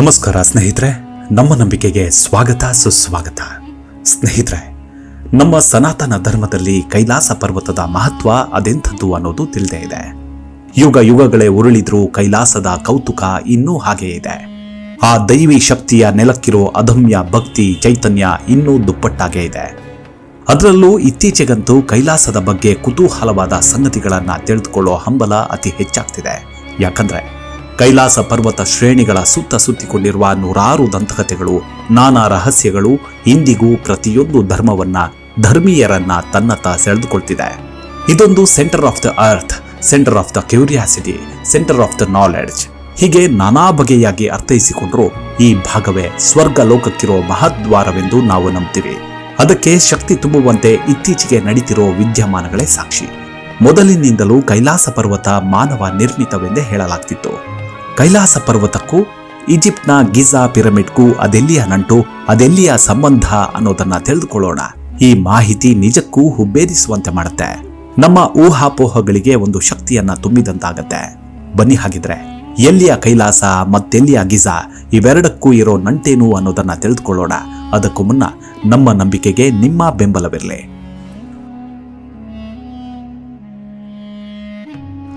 ನಮಸ್ಕಾರ ಸ್ನೇಹಿತರೆ, ನಮ್ಮ ನಂಬಿಕೆಗೆ ಸ್ವಾಗತ, ಸುಸ್ವಾಗತ. ಸ್ನೇಹಿತರೆ, ನಮ್ಮ ಸನಾತನ ಧರ್ಮದಲ್ಲಿ ಕೈಲಾಸ ಪರ್ವತದ ಮಹತ್ವ ಅದೆಂಥದ್ದು ಅನ್ನೋದು ತಿಳಿದೇ ಇದೆ. ಯುಗ ಯುಗಗಳೇ ಉರುಳಿದ್ರೂ ಕೈಲಾಸದ ಕೌತುಕ ಇನ್ನೂ ಹಾಗೆಯೇ ಇದೆ. ಆ ದೈವಿ ಶಕ್ತಿಯ ನೆಲಕ್ಕಿರೋ ಅದಮ್ಯ ಭಕ್ತಿ ಚೈತನ್ಯ ಇನ್ನೂ ದುಪ್ಪಟ್ಟಾಗೇ ಇದೆ. ಅದರಲ್ಲೂ ಇತ್ತೀಚೆಗಂತೂ ಕೈಲಾಸದ ಬಗ್ಗೆ ಕುತೂಹಲವಾದ ಸಂಗತಿಗಳನ್ನ ತಿಳಿದುಕೊಳ್ಳೋ ಹಂಬಲ ಅತಿ ಹೆಚ್ಚಾಗ್ತಿದೆ. ಯಾಕಂದ್ರೆ ಕೈಲಾಸ ಪರ್ವತ ಶ್ರೇಣಿಗಳ ಸುತ್ತ ಸುತ್ತಿಕೊಂಡಿರುವ ನೂರಾರು ದಂತಕಥೆಗಳು, ನಾನಾ ರಹಸ್ಯಗಳು ಇಂದಿಗೂ ಪ್ರತಿಯೊಂದು ಧರ್ಮವನ್ನ, ಧರ್ಮೀಯರನ್ನ ತನ್ನತ್ತ ಸೆಳೆದುಕೊಳ್ತಿದೆ. ಇದೊಂದು centre of the earth centre of the curiosity centre of the knowledge ಹೀಗೆ ನಾನಾ ಬಗೆಯಾಗಿ ಅರ್ಥೈಸಿಕೊಂಡ್ರು ಈ ಭಾಗವೇ ಸ್ವರ್ಗ ಲೋಕಕ್ಕಿರೋ ಮಹದ್ವಾರವೆಂದು ನಾವು ನಂಬ್ತೀವಿ. ಅದಕ್ಕೆ ಶಕ್ತಿ ತುಂಬುವಂತೆ ಇತ್ತೀಚೆಗೆ ನಡೀತಿರೋ ವಿದ್ಯಮಾನಗಳೇ ಸಾಕ್ಷಿ. ಮೊದಲಿನಿಂದಲೂ ಕೈಲಾಸ ಪರ್ವತ ಮಾನವ ನಿರ್ಮಿತವೆಂದೇ ಹೇಳಲಾಗ್ತಿತ್ತು. ಕೈಲಾಸ ಪರ್ವತಕ್ಕೂ, ಈಜಿಪ್ಟ್ನ ಗಿಜಾ ಪಿರಮಿಡ್ಗೂ ಅದೆಲ್ಲಿಯ ನಂಟು, ಅದೆಲ್ಲಿಯ ಸಂಬಂಧ ಅನ್ನೋದನ್ನ ತಿಳಿದುಕೊಳ್ಳೋಣ. ಈ ಮಾಹಿತಿ ನಿಜಕ್ಕೂ ಹುಬ್ಬೇರಿಸುವಂತೆ ಮಾಡುತ್ತೆ. ನಮ್ಮ ಊಹಾಪೋಹಗಳಿಗೆ ಒಂದು ಶಕ್ತಿಯನ್ನ ತುಂಬಿದಂತಾಗತ್ತೆ. ಬನ್ನಿ ಹಾಗಿದ್ರೆ, ಎಲ್ಲಿಯ ಕೈಲಾಸ ಮತ್ತೆಲ್ಲಿಯ ಗಿಜಾ ಇವೆರಡಕ್ಕೂ ಇರೋ ನಂಟೇನು ಅನ್ನೋದನ್ನ ತಿಳಿದುಕೊಳ್ಳೋಣ. ಅದಕ್ಕೂ ಮುನ್ನ ನಮ್ಮ ನಂಬಿಕೆಗೆ ನಿಮ್ಮ ಬೆಂಬಲವಿರಲಿ.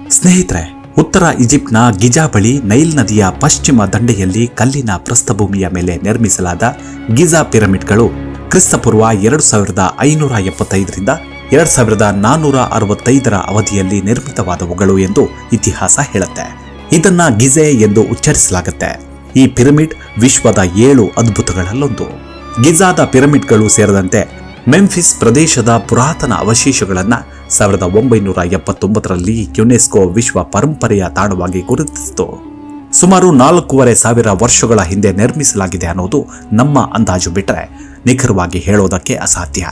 ಸ್ನೇಹಿತರೆ ಉತ್ತರ ಈಜಿಪ್ಟ್ನ ಗಿಜಾ ಬಳಿ ನೈಲ್ ನದಿಯ ಪಶ್ಚಿಮ ದಂಡೆಯಲ್ಲಿ ಕಲ್ಲಿನ ಪ್ರಸ್ಥಭೂಮಿಯ ಮೇಲೆ ನಿರ್ಮಿಸಲಾದ ಗಿಜಾ ಪಿರಮಿಡ್ಗಳು ಕ್ರಿಸ್ತಪೂರ್ವ ಎರಡು ಸಾವಿರದ ಐನೂರ ಎಪ್ಪತ್ತೈದರಿಂದ ಎರಡು ಸಾವಿರದ ನಾನ್ನೂರ ಅರವತ್ತೈದರ ಅವಧಿಯಲ್ಲಿ ನಿರ್ಮಿತವಾದವುಗಳು ಎಂದು ಇತಿಹಾಸ ಹೇಳುತ್ತೆ. ಇದನ್ನ ಗಿಜೆ ಎಂದು ಉಚ್ಚರಿಸಲಾಗುತ್ತೆ. ಈ ಪಿರಮಿಡ್ ವಿಶ್ವದ ಏಳು ಅದ್ಭುತಗಳಲ್ಲೊಂದು. ಗಿಜಾದ ಪಿರಮಿಡ್ಗಳು ಸೇರಿದಂತೆ ಮೆಂಫಿಸ್ ಪ್ರದೇಶದ ಪುರಾತನ ಅವಶೇಷಗಳನ್ನ ಸಾವಿರದ ಒಂಬೈನೂರ ಎಪ್ಪತ್ತೊಂಬತ್ತರಲ್ಲಿ ಯುನೆಸ್ಕೋ ವಿಶ್ವ ಪರಂಪರೆಯ ತಾಣವಾಗಿ ಗುರುತಿಸಿತು. ಸುಮಾರು ನಾಲ್ಕೂವರೆ ಸಾವಿರ ವರ್ಷಗಳ ಹಿಂದೆ ನಿರ್ಮಿಸಲಾಗಿದೆ ಅನ್ನೋದು ನಮ್ಮ ಅಂದಾಜು ಬಿಟ್ಟರೆ ನಿಖರವಾಗಿ ಹೇಳೋದಕ್ಕೆ ಅಸಾಧ್ಯ.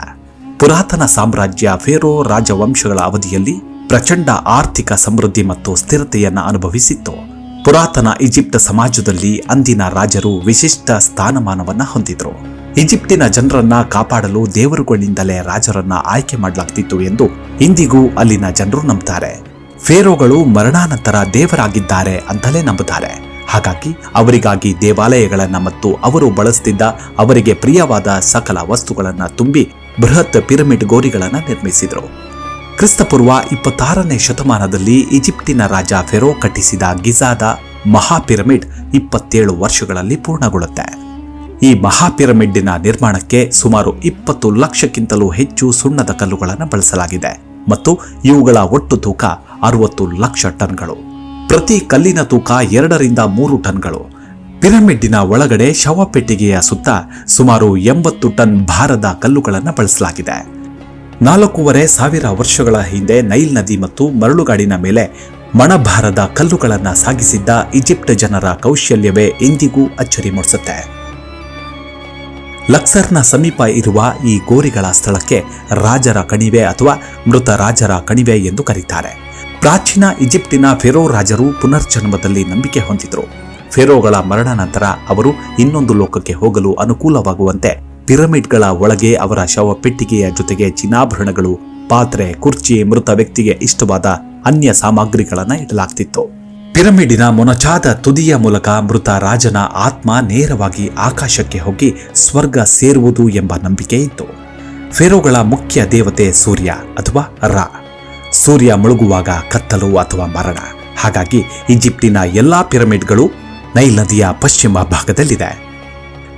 ಪುರಾತನ ಸಾಮ್ರಾಜ್ಯ ಫೇರೋ ರಾಜವಂಶಗಳ ಅವಧಿಯಲ್ಲಿ ಪ್ರಚಂಡ ಆರ್ಥಿಕ ಸಮೃದ್ಧಿ ಮತ್ತು ಸ್ಥಿರತೆಯನ್ನು ಅನುಭವಿಸಿತ್ತು. ಪುರಾತನ ಈಜಿಪ್ಟ್ ಸಮಾಜದಲ್ಲಿ ಅಂದಿನ ರಾಜರು ವಿಶಿಷ್ಟ ಸ್ಥಾನಮಾನವನ್ನು ಹೊಂದಿದ್ರು. ಈಜಿಪ್ಟಿನ ಜನರನ್ನ ಕಾಪಾಡಲು ದೇವರುಗಳಿಂದಲೇ ರಾಜರನ್ನ ಆಯ್ಕೆ ಮಾಡಲಾಗ್ತಿತ್ತು ಎಂದು ಇಂದಿಗೂ ಅಲ್ಲಿನ ಜನರು ನಂಬುತ್ತಾರೆ ಫೇರೋಗಳು ಮರಣಾನಂತರ ದೇವರಾಗಿದ್ದಾರೆ ಅಂತಲೇ ನಂಬುತ್ತಾರೆ. ಹಾಗಾಗಿ ಅವರಿಗಾಗಿ ದೇವಾಲಯಗಳನ್ನು ಮತ್ತು ಅವರು ಬಳಸುತ್ತಿದ್ದ ಅವರಿಗೆ ಪ್ರಿಯವಾದ ಸಕಲ ವಸ್ತುಗಳನ್ನು ತುಂಬಿ ಬೃಹತ್ ಪಿರಮಿಡ್ ಗೋರಿಗಳನ್ನು ನಿರ್ಮಿಸಿದರು. ಕ್ರಿಸ್ತಪೂರ್ವ ಇಪ್ಪತ್ತಾರನೇ ಶತಮಾನದಲ್ಲಿ ಈಜಿಪ್ಟಿನ ರಾಜ ಫೆರೋ ಕಟ್ಟಿಸಿದ ಗಿಜಾದ ಮಹಾಪಿರಮಿಡ್ ಇಪ್ಪತ್ತೇಳು ವರ್ಷಗಳಲ್ಲಿ ಪೂರ್ಣಗೊಳ್ಳುತ್ತೆ. ಈ ಮಹಾಪಿರಮಿಡ್ಡಿನ ನಿರ್ಮಾಣಕ್ಕೆ ಸುಮಾರು ಇಪ್ಪತ್ತು ಲಕ್ಷಕ್ಕಿಂತಲೂ ಹೆಚ್ಚು ಸುಣ್ಣದ ಕಲ್ಲುಗಳನ್ನು ಬಳಸಲಾಗಿದೆ ಮತ್ತು ಇವುಗಳ ಒಟ್ಟು ತೂಕ ಅರವತ್ತು ಲಕ್ಷ ಟನ್ಗಳು. ಪ್ರತಿ ಕಲ್ಲಿನ ತೂಕ ಎರಡರಿಂದ ಮೂರು ಟನ್ಗಳು. ಪಿರಮಿಡ್ಡಿನ ಒಳಗಡೆ ಶವಪೆಟ್ಟಿಗೆಯ ಸುತ್ತ ಸುಮಾರು ಎಂಬತ್ತು ಟನ್ ಭಾರದ ಕಲ್ಲುಗಳನ್ನು ಬಳಸಲಾಗಿದೆ. ನಾಲ್ಕೂವರೆ ಸಾವಿರ ವರ್ಷಗಳ ಹಿಂದೆ ನೈಲ್ ನದಿ ಮತ್ತು ಮರಳುಗಾಡಿನ ಮೇಲೆ ಮಣಭಾರದ ಕಲ್ಲುಗಳನ್ನು ಸಾಗಿಸಿದ್ದ ಈಜಿಪ್ಟ್ ಜನರ ಕೌಶಲ್ಯವೇ ಇಂದಿಗೂ ಅಚ್ಚರಿ ಮೂಡಿಸುತ್ತೆ. ಲಕ್ಸರ್ನ ಸಮೀಪ ಇರುವ ಈ ಗೋರಿಗಳ ಸ್ಥಳಕ್ಕೆ ರಾಜರ ಕಣಿವೆ ಅಥವಾ ಮೃತ ರಾಜರ ಕಣಿವೆ ಎಂದು ಕರೀತಾರೆ. ಪ್ರಾಚೀನ ಈಜಿಪ್ಟಿನ ಫೆರೋ ರಾಜರು ಪುನರ್ಜನ್ಮದಲ್ಲಿ ನಂಬಿಕೆ ಹೊಂದಿದ್ರು. ಫೆರೋಗಳ ಮರಣ ನಂತರ ಅವರು ಇನ್ನೊಂದು ಲೋಕಕ್ಕೆ ಹೋಗಲು ಅನುಕೂಲವಾಗುವಂತೆ ಪಿರಮಿಡ್ಗಳ ಒಳಗೆ ಅವರ ಶವ ಪೆಟ್ಟಿಗೆಯ ಜೊತೆಗೆ ಚಿನ್ನಾಭರಣಗಳು ಪಾತ್ರೆ, ಕುರ್ಚಿ, ಮೃತ ವ್ಯಕ್ತಿಗೆ ಇಷ್ಟವಾದ ಅನ್ಯ ಸಾಮಗ್ರಿಗಳನ್ನ ಇಡಲಾಗ್ತಿತ್ತು. ಪಿರಮಿಡಿನ ಮೊನಚಾದ ತುದಿಯ ಮೂಲಕ ಮೃತ ರಾಜನ ಆತ್ಮ ನೇರವಾಗಿ ಆಕಾಶಕ್ಕೆ ಹೋಗಿ ಸ್ವರ್ಗ ಸೇರುವುದು ಎಂಬ ನಂಬಿಕೆ ಇತ್ತು. ಫೆರೋಗಳ ಮುಖ್ಯ ದೇವತೆ ಸೂರ್ಯ ಅಥವಾ ರಾ. ಸೂರ್ಯ ಮುಳುಗುವಾಗ ಕತ್ತಲು ಅಥವಾ ಮರಣ. ಹಾಗಾಗಿ ಈಜಿಪ್ಟಿನ ಎಲ್ಲಾ ಪಿರಮಿಡ್ಗಳು ನೈಲ್ ನದಿಯ ಪಶ್ಚಿಮ ಭಾಗದಲ್ಲಿದೆ.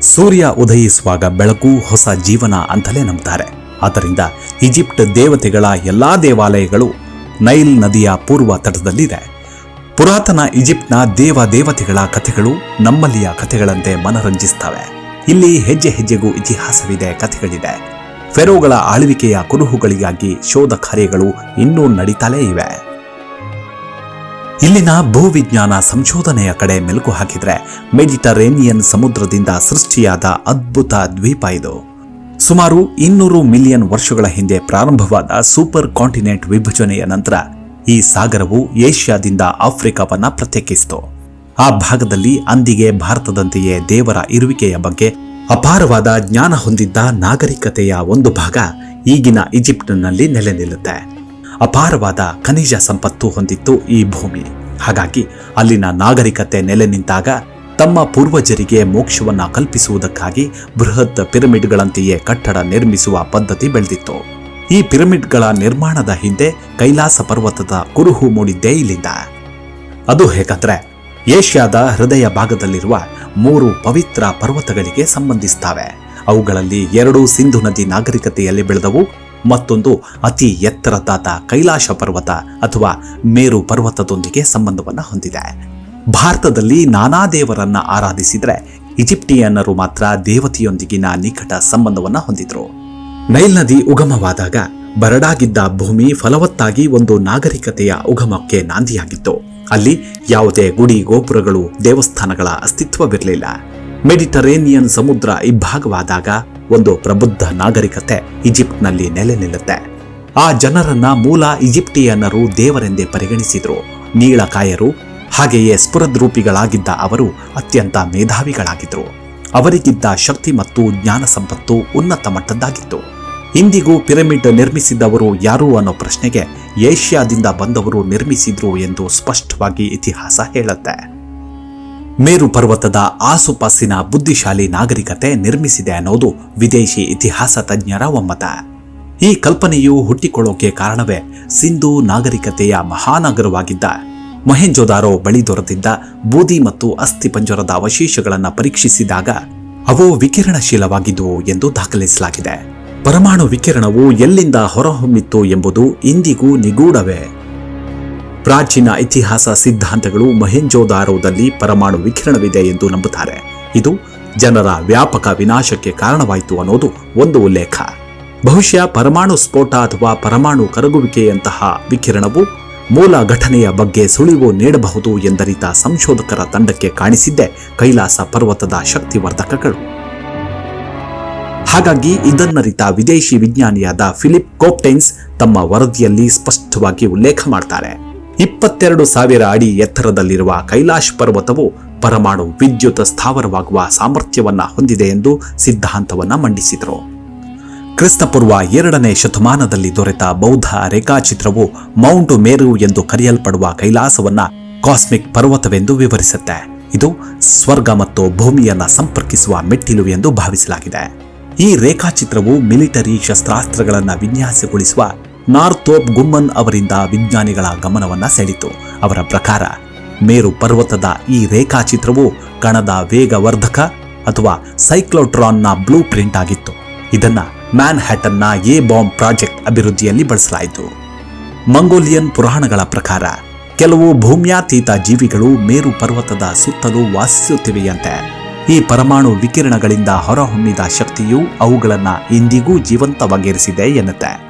ಸೂರ್ಯ ಉದಯಿಸುವಾಗ ಬೆಳಕು ಹೊಸ ಜೀವನ ಅಂತಲೇ ನಂಬುತ್ತಾರೆ ಆದ್ದರಿಂದ ಈಜಿಪ್ಟ್ ದೇವತೆಗಳ ಎಲ್ಲಾ ದೇವಾಲಯಗಳು ನೈಲ್ ನದಿಯ ಪೂರ್ವ ತಟದಲ್ಲಿದೆ. ಪುರಾತನ ಈಜಿಪ್ಟ್ನ ದೇವ ದೇವತೆಗಳ ಕಥೆಗಳು ನಮ್ಮಲ್ಲಿಯ ಕಥೆಗಳಂತೆ ಮನರಂಜಿಸ್ತವೆ ಇಲ್ಲಿ ಹೆಜ್ಜೆ ಹೆಜ್ಜೆಗೂ ಇತಿಹಾಸವಿದೆ, ಕಥೆಗಳಿದೆ. ಫೆರೋಗಳ ಆಳ್ವಿಕೆಯ ಕುರುಹುಗಳಿಗಾಗಿ ಶೋಧ ಕಾರ್ಯಗಳು ಇನ್ನೂ ನಡೀತಲೇ ಇವೆ. ಇಲ್ಲಿನ ಭೂವಿಜ್ಞಾನ ಸಂಶೋಧನೆಯ ಕಡೆ ಮೆಲುಕು ಹಾಕಿದ್ರೆ ಮೆಡಿಟರೇನಿಯನ್ ಸಮುದ್ರದಿಂದ ಸೃಷ್ಟಿಯಾದ ಅದ್ಭುತ ದ್ವೀಪ ಇದು. ಸುಮಾರು ಇನ್ನೂರು ಮಿಲಿಯನ್ ವರ್ಷಗಳ ಹಿಂದೆ ಪ್ರಾರಂಭವಾದ ಸೂಪರ್ ಕಾಂಟಿನೆಂಟ್ ವಿಭಜನೆಯ ನಂತರ ಈ ಸಾಗರವು ಏಷ್ಯಾದಿಂದ ಆಫ್ರಿಕಾವನ್ನ ಪ್ರತ್ಯೇಕಿಸಿತು. ಆ ಭಾಗದಲ್ಲಿ ಅಂದಿಗೆ ಭಾರತದಂತೆಯೇ ದೇವರ ಇರುವಿಕೆಯ ಬಗ್ಗೆ ಅಪಾರವಾದ ಜ್ಞಾನ ಹೊಂದಿದ್ದ ನಾಗರಿಕತೆಯ ಒಂದು ಭಾಗ ಈಗಿನ ಈಜಿಪ್ಟ್ನಲ್ಲಿ ನೆಲೆ ನಿಲ್ಲುತ್ತೆ. ಅಪಾರವಾದ ಖನಿಜ ಸಂಪತ್ತು ಹೊಂದಿತ್ತು ಈ ಭೂಮಿ. ಹಾಗಾಗಿ ಅಲ್ಲಿನ ನಾಗರಿಕತೆ ನೆಲೆ ನಿಂತಾಗ ತಮ್ಮ ಪೂರ್ವಜರಿಗೆ ಮೋಕ್ಷವನ್ನು ಕಲ್ಪಿಸುವುದಕ್ಕಾಗಿ ಬೃಹತ್ ಪಿರಮಿಡ್ಗಳಂತೆಯೇ ಕಟ್ಟಡ ನಿರ್ಮಿಸುವ ಪದ್ಧತಿ ಬೆಳೆದಿತ್ತು. ಈ ಪಿರಮಿಡ್ಗಳ ನಿರ್ಮಾಣದ ಹಿಂದೆ ಕೈಲಾಸ ಪರ್ವತದ ಕುರುಹು ಮೂಡಿದ್ದೇ ಇಲ್ಲಿಂದ. ಅದು ಹೇಗಂದ್ರೆ ಏಷ್ಯಾದ ಹೃದಯ ಭಾಗದಲ್ಲಿರುವ ಮೂರು ಪವಿತ್ರ ಪರ್ವತಗಳಿಗೆ ಸಂಬಂಧಿಸ್ತವೆ ಅವುಗಳಲ್ಲಿ ಎರಡು ಸಿಂಧು ನದಿ ನಾಗರಿಕತೆಯಲ್ಲಿ ಬೆಳೆದವು, ಮತ್ತೊಂದು ಅತಿ ಎತ್ತರದಾದ ಕೈಲಾಶ ಪರ್ವತ ಅಥವಾ ಮೇರು ಪರ್ವತದೊಂದಿಗೆ ಸಂಬಂಧವನ್ನ ಹೊಂದಿದೆ. ಭಾರತದಲ್ಲಿ ನಾನಾ ದೇವರನ್ನ ಆರಾಧಿಸಿದರೆ ಈಜಿಪ್ಟಿಯನ್ನರು ಮಾತ್ರ ದೇವತೆಯೊಂದಿಗಿನ ನಿಕಟ ಸಂಬಂಧವನ್ನ ಹೊಂದಿದ್ರು. ನೈಲ್ ನದಿ ಉಗಮವಾದಾಗ ಬರಡಾಗಿದ್ದ ಭೂಮಿ ಫಲವತ್ತಾಗಿ ಒಂದು ನಾಗರಿಕತೆಯ ಉಗಮಕ್ಕೆ ನಾಂದಿಯಾಗಿತ್ತು. ಅಲ್ಲಿ ಯಾವುದೇ ಗುಡಿ, ಗೋಪುರಗಳು, ದೇವಸ್ಥಾನಗಳ ಅಸ್ತಿತ್ವವಿರಲಿಲ್ಲ. ಮೆಡಿಟರೇನಿಯನ್ ಸಮುದ್ರ ಇಬ್ಬಾಗವಾದಾಗ ಒಂದು ಪ್ರಬುದ್ಧ ನಾಗರಿಕತೆ ಈಜಿಪ್ಟ್ನಲ್ಲಿ ನೆಲೆ ನಿಲ್ಲುತ್ತೆ. ಆ ಜನರನ್ನ ಮೂಲ ಈಜಿಪ್ಟಿಯನ್ನರು ದೇವರೆಂದೇ ಪರಿಗಣಿಸಿದ್ರು. ನೀಳಕಾಯರು, ಹಾಗೆಯೇ ಸ್ಫುರದ್ರೂಪಿಗಳಾಗಿದ್ದ ಅವರು ಅತ್ಯಂತ ಮೇಧಾವಿಗಳಾಗಿದ್ರು. ಅವರಿಗಿದ್ದ ಶಕ್ತಿ ಮತ್ತು ಜ್ಞಾನ ಸಂಪತ್ತು ಉನ್ನತ ಮಟ್ಟದ್ದಾಗಿತ್ತು. ಇಂದಿಗೂ ಪಿರಮಿಡ್ ನಿರ್ಮಿಸಿದವರು ಯಾರು ಅನ್ನೋ ಪ್ರಶ್ನೆಗೆ ಏಷ್ಯಾದಿಂದ ಬಂದವರು ನಿರ್ಮಿಸಿದ್ರು ಎಂದು ಸ್ಪಷ್ಟವಾಗಿ ಇತಿಹಾಸ ಹೇಳುತ್ತೆ. ಮೇರು ಪರ್ವತದ ಆಸುಪಾಸಿನ ಬುದ್ಧಿಶಾಲಿ ನಾಗರಿಕತೆ ನಿರ್ಮಿಸಿದೆ ಅನ್ನೋದು ವಿದೇಶಿ ಇತಿಹಾಸ ತಜ್ಞರ ಒಮ್ಮತ. ಈ ಕಲ್ಪನೆಯು ಹುಟ್ಟಿಕೊಳ್ಳೋಕೆ ಕಾರಣವೇ ಸಿಂಧೂ ನಾಗರಿಕತೆಯ ಮಹಾನಗರವಾಗಿದ್ದ. ಮೊಹೆಂಜೋದಾರೋ ಬಳಿ ದೊರೆತಿದ್ದ ಬೂದಿ ಮತ್ತು ಅಸ್ಥಿಪಂಜರದ ಅವಶೇಷಗಳನ್ನು ಪರೀಕ್ಷಿಸಿದಾಗ ಅವು ವಿಕಿರಣಶೀಲವಾಗಿದ್ದುವು ಎಂದು ದಾಖಲಿಸಲಾಗಿದೆ. ಪರಮಾಣು ವಿಕಿರಣವು ಎಲ್ಲಿಂದ ಹೊರಹೊಮ್ಮಿತ್ತು ಎಂಬುದು ಇಂದಿಗೂ ನಿಗೂಢವೇ. ಪ್ರಾಚೀನ ಇತಿಹಾಸ ಸಿದ್ಧಾಂತಗಳು ಮಹೆಂಜೋದಾರೋದಲ್ಲಿ ಪರಮಾಣು ವಿಕಿರಣವಿದೆ ಎಂದು ನಂಬುತ್ತಾರೆ. ಇದು ಜನರ ವ್ಯಾಪಕ ವಿನಾಶಕ್ಕೆ ಕಾರಣವಾಯಿತು ಅನ್ನೋದು ಒಂದು ಉಲ್ಲೇಖ. ಬಹುಶಃ ಪರಮಾಣು ಸ್ಫೋಟ ಅಥವಾ ಪರಮಾಣು ಕರಗುವಿಕೆಯಂತಹ ವಿಕಿರಣವು ಮೂಲ ಘಟನೆಯ ಬಗ್ಗೆ ಸುಳಿವು ನೀಡಬಹುದು ಎಂದರಿತ ಸಂಶೋಧಕರ ತಂಡಕ್ಕೆ ಕಾಣಿಸಿದ್ದೇ ಕೈಲಾಸ ಪರ್ವತದ ಶಕ್ತಿವರ್ಧಕಗಳು. ಹಾಗಾಗಿ ಇದನ್ನರಿತ ವಿದೇಶಿ ವಿಜ್ಞಾನಿಯಾದ ಫಿಲಿಪ್ ಕೋಪ್ಟೈನ್ಸ್ ತಮ್ಮ ವರದಿಯಲ್ಲಿ ಸ್ಪಷ್ಟವಾಗಿ ಉಲ್ಲೇಖ ಮಾಡ್ತಾರೆ. ಇಪ್ಪತ್ತೆರಡು ಸಾವಿರ ಅಡಿ ಎತ್ತರದಲ್ಲಿರುವ ಕೈಲಾಶ್ ಪರ್ವತವು ಪರಮಾಣು ವಿದ್ಯುತ್ ಸ್ಥಾವರವಾಗುವ ಸಾಮರ್ಥ್ಯವನ್ನು ಹೊಂದಿದೆ ಎಂದು ಸಿದ್ಧಾಂತವನ್ನ ಮಂಡಿಸಿದರು. ಕ್ರಿಸ್ತಪೂರ್ವ ಎರಡನೇ ಶತಮಾನದಲ್ಲಿ ದೊರೆತ ಬೌದ್ಧ ರೇಖಾಚಿತ್ರವು ಮೌಂಟ್ ಮೇರು ಎಂದು ಕರೆಯಲ್ಪಡುವ ಕೈಲಾಸವನ್ನ ಕಾಸ್ಮಿಕ್ ಪರ್ವತವೆಂದು ವಿವರಿಸುತ್ತೆ. ಇದು ಸ್ವರ್ಗ ಮತ್ತು ಭೂಮಿಯನ್ನು ಸಂಪರ್ಕಿಸುವ ಮೆಟ್ಟಿಲು ಎಂದು ಭಾವಿಸಲಾಗಿದೆ. ಈ ರೇಖಾಚಿತ್ರವು ಮಿಲಿಟರಿ ಶಸ್ತ್ರಾಸ್ತ್ರಗಳನ್ನು ವಿನ್ಯಾಸಗೊಳಿಸುವ ನಾರ್ಥೋಪ್ ಗುಮ್ಮನ್ ಅವರಿಂದ ವಿಜ್ಞಾನಿಗಳ ಗಮನವನ್ನು ಸೆಳೆಯಿತು. ಅವರ ಪ್ರಕಾರ, ಮೇರು ಪರ್ವತದ ಈ ರೇಖಾಚಿತ್ರವು ಕಣದ ವೇಗವರ್ಧಕ ಅಥವಾ ಸೈಕ್ಲೋಟ್ರಾನ್ನ ಬ್ಲೂ ಪ್ರಿಂಟ್ ಆಗಿತ್ತು. ಇದನ್ನು ಮ್ಯಾನ್ ಹ್ಯಾಟನ್ನ ಎ ಬಾಂಬ್ ಪ್ರಾಜೆಕ್ಟ್ ಅಭಿವೃದ್ಧಿಯಲ್ಲಿ ಬಳಸಲಾಯಿತು. ಮಂಗೋಲಿಯನ್ ಪುರಾಣಗಳ ಪ್ರಕಾರ, ಕೆಲವು ಭೂಮ್ಯಾತೀತ ಜೀವಿಗಳು ಮೇರು ಪರ್ವತದ ಸುತ್ತಲೂ ವಾಸಿಸುತ್ತಿವೆಯಂತೆ. ಈ ಪರಮಾಣು ವಿಕಿರಣಗಳಿಂದ ಹೊರಹೊಮ್ಮಿದ ಶಕ್ತಿಯು ಅವುಗಳನ್ನ ಇಂದಿಗೂ ಜೀವಂತವಾಗಿರಿಸಿದೆ ಎನ್ನುತ್ತೆ.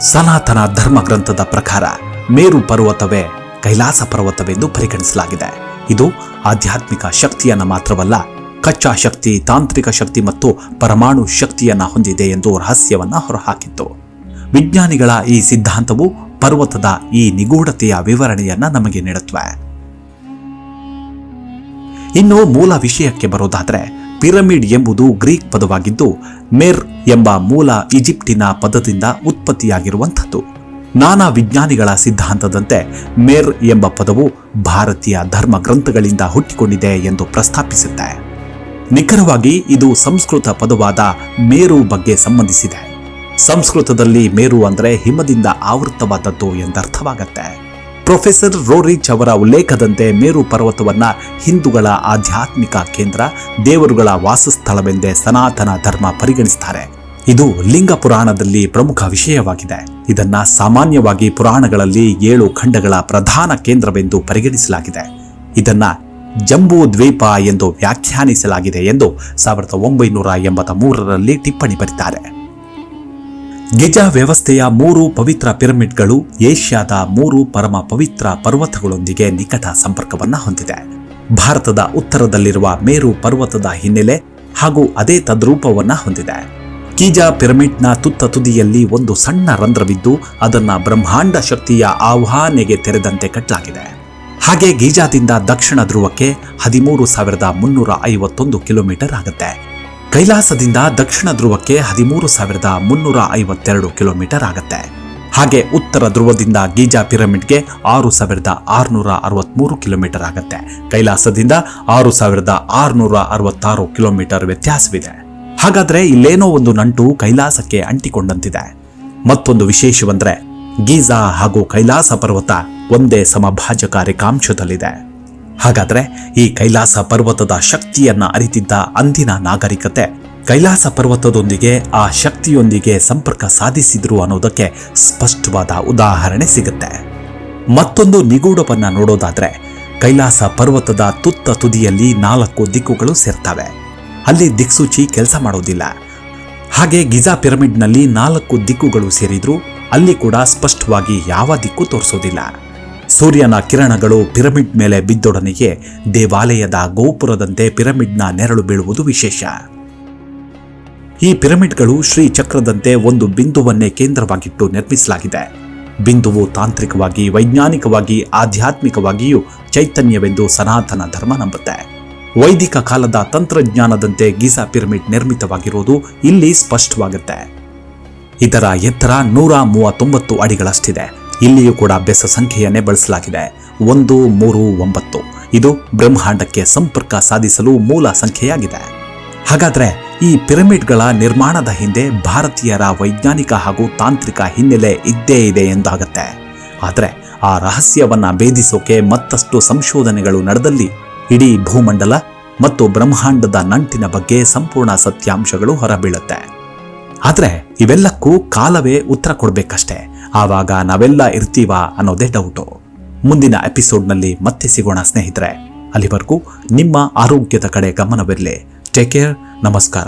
ಸನಾತನ ಧರ್ಮ ಗ್ರಂಥದ ಪ್ರಕಾರ ಮೇರು ಪರ್ವತವೇ ಕೈಲಾಸ ಪರ್ವತವೆಂದು ಪರಿಗಣಿಸಲಾಗಿದೆ. ಇದು ಆಧ್ಯಾತ್ಮಿಕ ಶಕ್ತಿಯನ್ನ ಮಾತ್ರವಲ್ಲ, ಕಚ್ಚಾ ಶಕ್ತಿ, ತಾಂತ್ರಿಕ ಶಕ್ತಿ ಮತ್ತು ಪರಮಾಣು ಶಕ್ತಿಯನ್ನ ಹೊಂದಿದೆ ಎಂದು ರಹಸ್ಯವನ್ನ ಹೊರಹಾಕಿತ್ತು. ವಿಜ್ಞಾನಿಗಳ ಈ ಸಿದ್ಧಾಂತವು ಪರ್ವತದ ಈ ನಿಗೂಢತೆಯ ವಿವರಣೆಯನ್ನ ನಮಗೆ ನೀಡುತ್ತವೆ ಇನ್ನು ಮೂಲ ವಿಷಯಕ್ಕೆ ಬರೋದಾದರೆ ಪಿರಮಿಡ್ ಎಂಬುದು ಗ್ರೀಕ್ ಪದವಾಗಿದ್ದು ಮೆರ್ ಎಂಬ ಮೂಲ ಈಜಿಪ್ಟಿನ ಪದದಿಂದ ಉತ್ಪತ್ತಿಯಾಗಿರುವಂಥದ್ದು. ನಾನಾ ವಿಜ್ಞಾನಿಗಳ ಸಿದ್ಧಾಂತದಂತೆ ಮೇರ್ ಎಂಬ ಪದವು ಭಾರತೀಯ ಧರ್ಮ ಗ್ರಂಥಗಳಿಂದ ಹುಟ್ಟಿಕೊಂಡಿದೆ ಎಂದು ಪ್ರಸ್ತಾಪಿಸುತ್ತೆ. ನಿಖರವಾಗಿ ಇದು ಸಂಸ್ಕೃತ ಪದವಾದ ಮೇರು ಬಗ್ಗೆ ಸಂಬಂಧಿಸಿದೆ. ಸಂಸ್ಕೃತದಲ್ಲಿ ಮೇರು ಅಂದರೆ ಹಿಮದಿಂದ ಆವೃತವಾದದ್ದು ಎಂದರ್ಥವಾಗತ್ತೆ. ಪ್ರೊಫೆಸರ್ ರೋರಿಚ್ ಅವರ ಉಲ್ಲೇಖದಂತೆ ಮೇರು ಪರ್ವತವನ್ನು ಹಿಂದೂಗಳ ಆಧ್ಯಾತ್ಮಿಕ ಕೇಂದ್ರ, ದೇವರುಗಳ ವಾಸಸ್ಥಳವೆಂದೇ ಸನಾತನ ಧರ್ಮ ಪರಿಗಣಿಸುತ್ತಾರೆ ಇದು ಲಿಂಗ ಪುರಾಣದಲ್ಲಿ ಪ್ರಮುಖ ವಿಷಯವಾಗಿದೆ. ಇದನ್ನು ಸಾಮಾನ್ಯವಾಗಿ ಪುರಾಣಗಳಲ್ಲಿ ಏಳು ಖಂಡಗಳ ಪ್ರಧಾನ ಕೇಂದ್ರವೆಂದು ಪರಿಗಣಿಸಲಾಗಿದೆ. ಇದನ್ನು ಜಂಬೂ ದ್ವೀಪ ಎಂದು ವ್ಯಾಖ್ಯಾನಿಸಲಾಗಿದೆ ಎಂದು ಸಾವಿರದ ಒಂಬೈನೂರ ಎಂಬತ್ತ ಮೂರರಲ್ಲಿ ಟಿಪ್ಪಣಿ ಬರೆದಿದ್ದಾರೆ ಗಿಜ ವ್ಯವಸ್ಥೆಯ ಮೂರು ಪವಿತ್ರ ಪಿರಮಿಡ್ಗಳು ಏಷ್ಯಾದ ಮೂರು ಪರಮ ಪವಿತ್ರ ಪರ್ವತಗಳೊಂದಿಗೆ ನಿಕಟ ಸಂಪರ್ಕವನ್ನು ಹೊಂದಿದೆ. ಭಾರತದ ಉತ್ತರದಲ್ಲಿರುವ ಮೇರು ಪರ್ವತದ ಹಿನ್ನೆಲೆ ಹಾಗೂ ಅದೇ ತದ್ರೂಪವನ್ನ ಹೊಂದಿದೆ. ಕೀಜಾ ಪಿರಮಿಡ್ನ ತುತ್ತ ತುದಿಯಲ್ಲಿ ಒಂದು ಸಣ್ಣ ರಂಧ್ರವಿದ್ದು ಅದನ್ನ ಬ್ರಹ್ಮಾಂಡ ಶಕ್ತಿಯ ಆಹ್ವಾನೆಗೆ ತೆರೆದಂತೆ ಕಟ್ಟಲಾಗಿದೆ ಹಾಗೆ ಗೀಜಾದಿಂದ ದಕ್ಷಿಣ ಧ್ರುವಕ್ಕೆ ಹದಿಮೂರು ಸಾವಿರದ ಮುನ್ನೂರ ಐವತ್ತೊಂದು ಕಿಲೋಮೀಟರ್ ಆಗುತ್ತೆ. ಕೈಲಾಸದಿಂದ ದಕ್ಷಿಣ ಧ್ರುವಕ್ಕೆ ಹದಿಮೂರು ಸಾವಿರದ ಮುನ್ನೂರ ಐವತ್ತೆರಡು ಕಿಲೋಮೀಟರ್ ಆಗುತ್ತೆ. ಹಾಗೆ ಉತ್ತರ ಧ್ರುವದಿಂದ ಗೀಜಾ ಪಿರಮಿಡ್ಗೆ ಆರು ಸಾವಿರದ ಆರುನೂರ ಅರವತ್ಮೂರು ಕಿಲೋಮೀಟರ್ ಆಗುತ್ತೆ. ಕೈಲಾಸದಿಂದ ಆರು ಸಾವಿರದ ಆರುನೂರ ಅರವತ್ತಾರು ಕಿಲೋಮೀಟರ್ ವ್ಯತ್ಯಾಸವಿದೆ. ಹಾಗಾದ್ರೆ ಇಲ್ಲೇನೋ ಒಂದು ನಂಟು ಕೈಲಾಸಕ್ಕೆ ಅಂಟಿಕೊಂಡಂತಿದೆ. ಮತ್ತೊಂದು ವಿಶೇಷವೆಂದರೆ ಗೀಜಾ ಹಾಗೂ ಕೈಲಾಸ ಪರ್ವತ ಒಂದೇ ಸಮಭಾಜಕ ರೇಖಾಂಶದಲ್ಲಿದೆ ಹಾಗಾದ್ರೆ ಈ ಕೈಲಾಸ ಪರ್ವತದ ಶಕ್ತಿಯನ್ನ ಅರಿತಿದ್ದ ಅಂದಿನ ನಾಗರಿಕತೆ ಕೈಲಾಸ ಪರ್ವತದೊಂದಿಗೆ ಆ ಶಕ್ತಿಯೊಂದಿಗೆ ಸಂಪರ್ಕ ಸಾಧಿಸಿದ್ರು ಅನ್ನೋದಕ್ಕೆ ಸ್ಪಷ್ಟವಾದ ಉದಾಹರಣೆ ಸಿಗುತ್ತೆ. ಮತ್ತೊಂದು ನಿಗೂಢವನ್ನ ನೋಡೋದಾದ್ರೆ ಕೈಲಾಸ ಪರ್ವತದ ತುತ್ತ ತುದಿಯಲ್ಲಿ ನಾಲ್ಕು ದಿಕ್ಕುಗಳು ಸೇರ್ತವೆ. ಅಲ್ಲಿ ದಿಕ್ಸೂಚಿ ಕೆಲಸ ಮಾಡೋದಿಲ್ಲ. ಹಾಗೆ ಗಿಜಾ ಪಿರಮಿಡ್ನಲ್ಲಿ ನಾಲ್ಕು ದಿಕ್ಕುಗಳು ಸೇರಿದ್ರು ಅಲ್ಲಿ ಕೂಡ ಸ್ಪಷ್ಟವಾಗಿ ಯಾವ ದಿಕ್ಕು ತೋರಿಸೋದಿಲ್ಲ. ಸೂರ್ಯನ ಕಿರಣಗಳು ಪಿರಮಿಡ್ ಮೇಲೆ ಬಿದ್ದೊಡನೆಯೇ ದೇವಾಲಯದ ಗೋಪುರದಂತೆ ಪಿರಮಿಡ್ನ ನೆರಳು ಬೀಳುವುದು ವಿಶೇಷ. ಈ ಪಿರಮಿಡ್ಗಳು ಶ್ರೀ ಚಕ್ರದಂತೆ ಒಂದು ಬಿಂದುವನ್ನೇ ಕೇಂದ್ರವಾಗಿಟ್ಟು ನಿರ್ಮಿಸಲಾಗಿದೆ. ಬಿಂದುವು ತಾಂತ್ರಿಕವಾಗಿ, ವೈಜ್ಞಾನಿಕವಾಗಿ, ಆಧ್ಯಾತ್ಮಿಕವಾಗಿಯೂ ಚೈತನ್ಯವೆಂದು ಸನಾತನ ಧರ್ಮ ನಂಬುತ್ತೆ. ವೈದಿಕ ಕಾಲದ ತಂತ್ರಜ್ಞಾನದಂತೆ ಗೀಸಾ ಪಿರಮಿಡ್ ನಿರ್ಮಿತವಾಗಿರುವುದು ಇಲ್ಲಿ ಸ್ಪಷ್ಟವಾಗುತ್ತೆ. ಇದರ ಎತ್ತರ ನೂರ ಮೂವತ್ತೊಂಬತ್ತು ಅಡಿಗಳಷ್ಟಿದೆ. ಇಲ್ಲಿಯೂ ಕೂಡ ಬೆಸ ಸಂಖ್ಯೆಯನ್ನೇ ಬಳಸಲಾಗಿದೆ. ಒಂದು, ಮೂರು, ಒಂಬತ್ತು. ಇದು ಬ್ರಹ್ಮಾಂಡಕ್ಕೆ ಸಂಪರ್ಕ ಸಾಧಿಸಲು ಮೂಲ ಸಂಖ್ಯೆಯಾಗಿದೆ. ಹಾಗಾದ್ರೆ ಈ ಪಿರಮಿಡ್ಗಳ ನಿರ್ಮಾಣದ ಹಿಂದೆ ಭಾರತೀಯರ ವೈಜ್ಞಾನಿಕ ಹಾಗೂ ತಾಂತ್ರಿಕ ಹಿನ್ನೆಲೆ ಇದ್ದೇ ಇದೆ ಎಂದಾಗತ್ತೆ. ಆದರೆ ಆ ರಹಸ್ಯವನ್ನ ಭೇದಿಸೋಕೆ ಮತ್ತಷ್ಟು ಸಂಶೋಧನೆಗಳು ನಡೆದಲ್ಲಿ ಇಡೀ ಭೂಮಂಡಲ ಮತ್ತು ಬ್ರಹ್ಮಾಂಡದ ನಂಟಿನ ಬಗ್ಗೆ ಸಂಪೂರ್ಣ ಸತ್ಯಾಂಶಗಳು ಹೊರಬೀಳುತ್ತೆ. ಆದರೆ ಇವೆಲ್ಲಕ್ಕೂ ಕಾಲವೇ ಉತ್ತರ ಕೊಡ್ಬೇಕಷ್ಟೇ. ಆವಾಗ ನಾವೆಲ್ಲ ಇರ್ತೀವ ಅನ್ನೋದೇ ಡೌಟು ಮುಂದಿನ ಎಪಿಸೋಡ್ನಲ್ಲಿ ಮತ್ತೆ ಸಿಗೋಣ ಸ್ನೇಹಿತರೆ. ಅಲ್ಲಿವರೆಗೂ ನಿಮ್ಮ ಆರೋಗ್ಯದ ಕಡೆ ಗಮನವಿರಲಿ. ಟೇಕ್ ಕೇರ್ ನಮಸ್ಕಾರ.